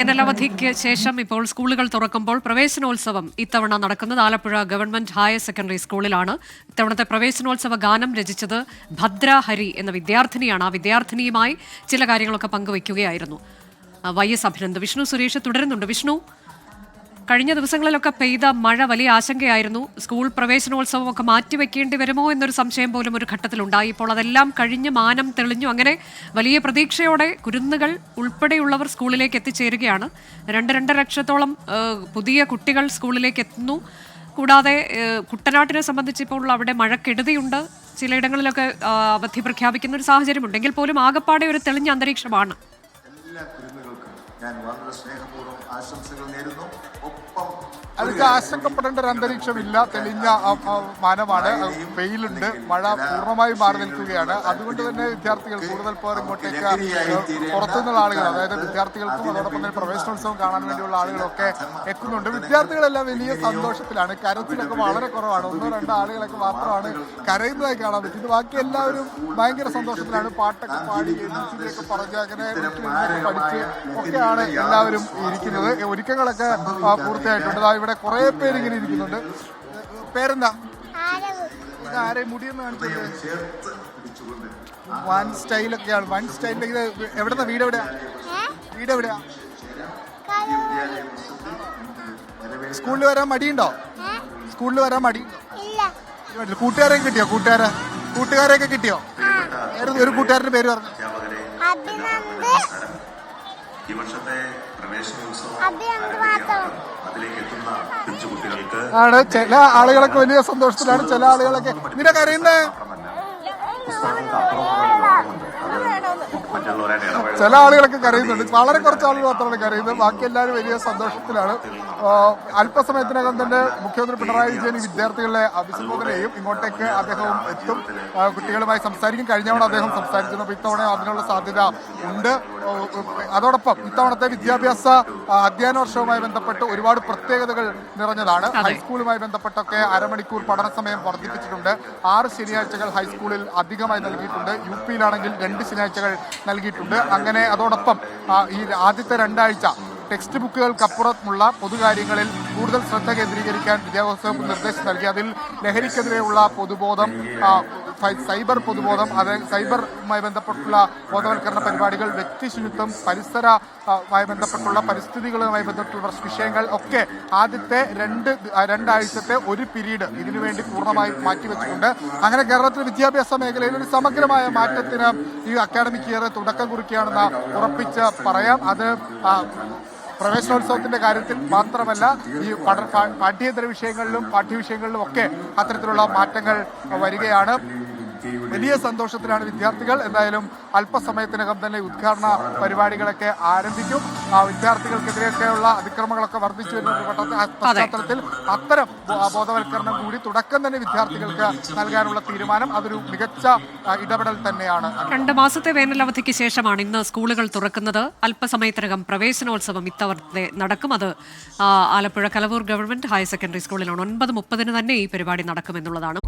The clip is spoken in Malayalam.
വേനലവധിക്ക് ശേഷം ഇപ്പോൾ സ്കൂളുകൾ തുറക്കുമ്പോൾ പ്രവേശനോത്സവം ഇത്തവണ നടക്കുന്നത്. ആലപ്പുഴ ഗവൺമെന്റ് ഹയർ സെക്കൻഡറി സ്കൂളിലാണ്. ഇത്തവണത്തെ പ്രവേശനോത്സവ ഗാനം രചിച്ചത് ഭദ്ര ഹരി എന്ന വിദ്യാർത്ഥിനിയാണ്. ആ വിദ്യാർത്ഥിനിയുമായി ചില കാര്യങ്ങളൊക്കെ പങ്കുവയ്ക്കുകയായിരുന്നു. Y S Abhinand. Vishnu Suresh തുടരുന്നുണ്ട്. വിഷ്ണു കഴിഞ്ഞ ദിവസങ്ങളിലൊക്കെ പെയ്ത മഴ വലിയ ആശങ്കയായിരുന്നു. സ്കൂൾ പ്രവേശനോത്സവം ഒക്കെ മാറ്റിവെക്കേണ്ടി വരുമോ എന്നൊരു സംശയം പോലും ഒരു ഘട്ടത്തിലുണ്ടായി. ഇപ്പോൾ അതെല്ലാം കഴിഞ്ഞ് മാനം തെളിഞ്ഞു. അങ്ങനെ വലിയ പ്രതീക്ഷയോടെ കുരുന്നുകൾ ഉൾപ്പെടെയുള്ളവർ സ്കൂളിലേക്ക് എത്തിച്ചേരുകയാണ്. രണ്ട് രണ്ടര ലക്ഷത്തോളം പുതിയ കുട്ടികൾ സ്കൂളിലേക്ക് എത്തുന്നു. കൂടാതെ കുട്ടനാട്ടിനെ സംബന്ധിച്ച് ഇപ്പോൾ അവിടെ മഴക്കെടുതിയുണ്ട്. ചിലയിടങ്ങളിലൊക്കെ അവധി പ്രഖ്യാപിക്കുന്ന ഒരു സാഹചര്യമുണ്ട്. എങ്കിൽ പോലും ആകപ്പാടെ ഒരു തെളിഞ്ഞ അന്തരീക്ഷമാണ്. ഞാൻ വളരെ സ്നേഹപൂർവം ആശംസകൾ നേരുന്നു. ഒപ്പം അവർക്ക് ആശങ്കപ്പെടേണ്ട ഒരു അന്തരീക്ഷമില്ല. തെളിഞ്ഞ മാനമാണ്. വെയിലുണ്ട്. മഴ പൂർണമായി മാറി നിൽക്കുകയാണ്. അതുകൊണ്ട് തന്നെ വിദ്യാർത്ഥികൾ കൂടുതൽ പേർ ഇങ്ങോട്ടേക്ക് പുറത്തുനിന്നുള്ള ആളുകൾ അതായത് വിദ്യാർത്ഥികൾക്കും അതോടൊപ്പം തന്നെ പ്രവേശനോത്സവം കാണാൻ വേണ്ടിയുള്ള ആളുകളൊക്കെ എത്തുന്നുണ്ട്. വിദ്യാർത്ഥികളെല്ലാം വലിയ സന്തോഷത്തിലാണ്. കരച്ചിലൊക്കെ വളരെ കുറവാണ്. ഒന്നോ രണ്ടോ ആളുകളൊക്കെ മാത്രമാണ് കരയുന്നതായി കാണാൻ പറ്റുന്നത്. ബാക്കി എല്ലാവരും ഭയങ്കര സന്തോഷത്തിലാണ്. പാട്ടൊക്കെ പാടി ഒക്കെ പറഞ്ഞ് അങ്ങനെ പഠിച്ച് ഒക്കെയാണ് എല്ലാവരും ഇരിക്കുന്നത്. ഒരുക്കങ്ങളൊക്കെ പൂർത്തിയായിട്ടുണ്ട്. ഇവിടെ കുറെ പേര് ഇങ്ങനെ ഇരിക്കുന്നുണ്ട്. പേരെന്താ? ആരെ മുടിയൊന്നും കാണിച്ചത്? വൺ സ്റ്റൈലൊക്കെയാണ്. വൺ സ്റ്റൈലിൽ ഇത് എവിടെന്നാ? വീട് എവിടെയാ? വീട് എവിടെയാ? സ്കൂളിൽ വരാൻ മടിയുണ്ടോ? സ്കൂളിൽ വരാൻ മടി? കൂട്ടുകാരെ കിട്ടിയോ? കൂട്ടുകാരെ? കൂട്ടുകാരെയൊക്കെ കിട്ടിയോ? ഒരു കൂട്ടുകാരന്റെ പേര് പറഞ്ഞു. ഈ വർഷത്തെ പ്രവേശനോത്സവം അഭിനന്ദ് മാത്രം അതിലേക്ക് എത്തുന്ന കൊച്ചു കുട്ടികൾക്ക് ആണ് ചില ആളുകളൊക്കെ വലിയ സന്തോഷത്തിലാണ് ചില ആളുകളൊക്കെ നിന്നെ കരയുന്നേ മറ്റുള്ളവരായിട്ട് ചില ആളുകളൊക്കെ കരയുന്നുണ്ട്. വളരെ കുറച്ച് ആളുകൾ മാത്രമാണ് കരയുന്നത്. ബാക്കി എല്ലാവരും വലിയ സന്തോഷത്തിലാണ്. അല്പസമയത്തിനകം തന്നെ മുഖ്യമന്ത്രി പിണറായി വിജയൻ വിദ്യാർത്ഥികളെ അഭിസംബോധന ചെയ്യും ഇങ്ങോട്ടേക്ക് അദ്ദേഹവും എത്തും. കുട്ടികളുമായി സംസാരിക്കും. കഴിഞ്ഞവണ അദ്ദേഹം സംസാരിച്ചിരുന്നു. അപ്പോൾ ഇത്തവണ അതിനുള്ള സാധ്യത ഉണ്ട്. അതോടൊപ്പം ഇത്തവണത്തെ വിദ്യാഭ്യാസ അധ്യയന വർഷവുമായി ബന്ധപ്പെട്ട് ഒരുപാട് പ്രത്യേകതകൾ നിറഞ്ഞതാണ്. ഹൈസ്കൂളുമായി ബന്ധപ്പെട്ടൊക്കെ അരമണിക്കൂർ പഠന സമയം വർദ്ധിപ്പിച്ചിട്ടുണ്ട്. ആറ് ശനിയാഴ്ചകൾ ഹൈസ്കൂളിൽ അധികമായി നൽകിയിട്ടുണ്ട്. യു പിയിലാണെങ്കിൽ രണ്ട് ശനിയാഴ്ചകൾ നൽകിയിട്ടുണ്ട്. അങ്ങനെ അതോടൊപ്പം ഈ ആദ്യത്തെ രണ്ടാഴ്ച ടെക്സ്റ്റ് ബുക്കുകൾക്കപ്പുറമുള്ള പൊതുകാര്യങ്ങളിൽ കൂടുതൽ ശ്രദ്ധ കേന്ദ്രീകരിക്കാൻ വിദ്യാഭ്യാസ വകുപ്പ് നിർദ്ദേശം നൽകി. അതിൽ ലഹരിക്കെതിരെയുള്ള പൊതുബോധം സൈബർ പൊതുബോധം അത് സൈബറുമായി ബന്ധപ്പെട്ടുള്ള ബോധവൽക്കരണ പരിപാടികൾ വ്യക്തി ശുചിത്വം പരിസരമായി ബന്ധപ്പെട്ടുള്ള പരിസ്ഥിതികളുമായി ബന്ധപ്പെട്ടുള്ള വിഷയങ്ങൾ ഒക്കെ ആദ്യത്തെ രണ്ട് രണ്ടാഴ്ചത്തെ ഒരു പിരീഡ് ഇതിനുവേണ്ടി പൂർണമായി മാറ്റിവെച്ചിട്ടുണ്ട്. അങ്ങനെ കേരളത്തിലെ വിദ്യാഭ്യാസ മേഖലയിൽ ഒരു സമഗ്രമായ മാറ്റത്തിന് ഈ അക്കാഡമിക് ഇയർ തുടക്കം കുറിക്കുകയാണെന്ന് ഉറപ്പിച്ച് പറയാം. അത് പ്രവേശനോത്സവത്തിന്റെ കാര്യത്തിൽ മാത്രമല്ല ഈ പാഠ്യേതര വിഷയങ്ങളിലും പാഠ്യവിഷയങ്ങളിലും ഒക്കെ അത്തരത്തിലുള്ള മാറ്റങ്ങൾ വരികയാണ്. വലിയ സന്തോഷത്തിലാണ് വിദ്യാർത്ഥികൾ. എന്തായാലും അല്പസമയത്തിനകം തന്നെ ഉദ്ഘാടന പരിപാടികളൊക്കെ ആരംഭിക്കും. ആ വിദ്യാർത്ഥികൾക്കെതിരെയൊക്കെയുള്ള അതിക്രമങ്ങളൊക്കെ വർദ്ധിച്ചു വരുന്ന പശ്ചാത്തലത്തിൽ അത്തരം ബോധവൽക്കരണം കൂടി തുടക്കം തന്നെ വിദ്യാർത്ഥികൾക്ക് നൽകാനുള്ള തീരുമാനം അതൊരു മികച്ച ഇടപെടൽ തന്നെയാണ്. രണ്ട് മാസത്തെ വേനലവധിക്ക് ശേഷമാണ് ഇന്ന് സ്കൂളുകൾ തുറക്കുന്നത്. അല്പസമയത്തിനകം പ്രവേശനോത്സവം ഇത്തവണത്തെ നടക്കും. അത് Alappuzha Kalavoor government higher secondary സ്കൂളിലാണ്. ഒൻപത് മുപ്പതിന് തന്നെ ഈ പരിപാടി നടക്കുമെന്നുള്ളതാണ്.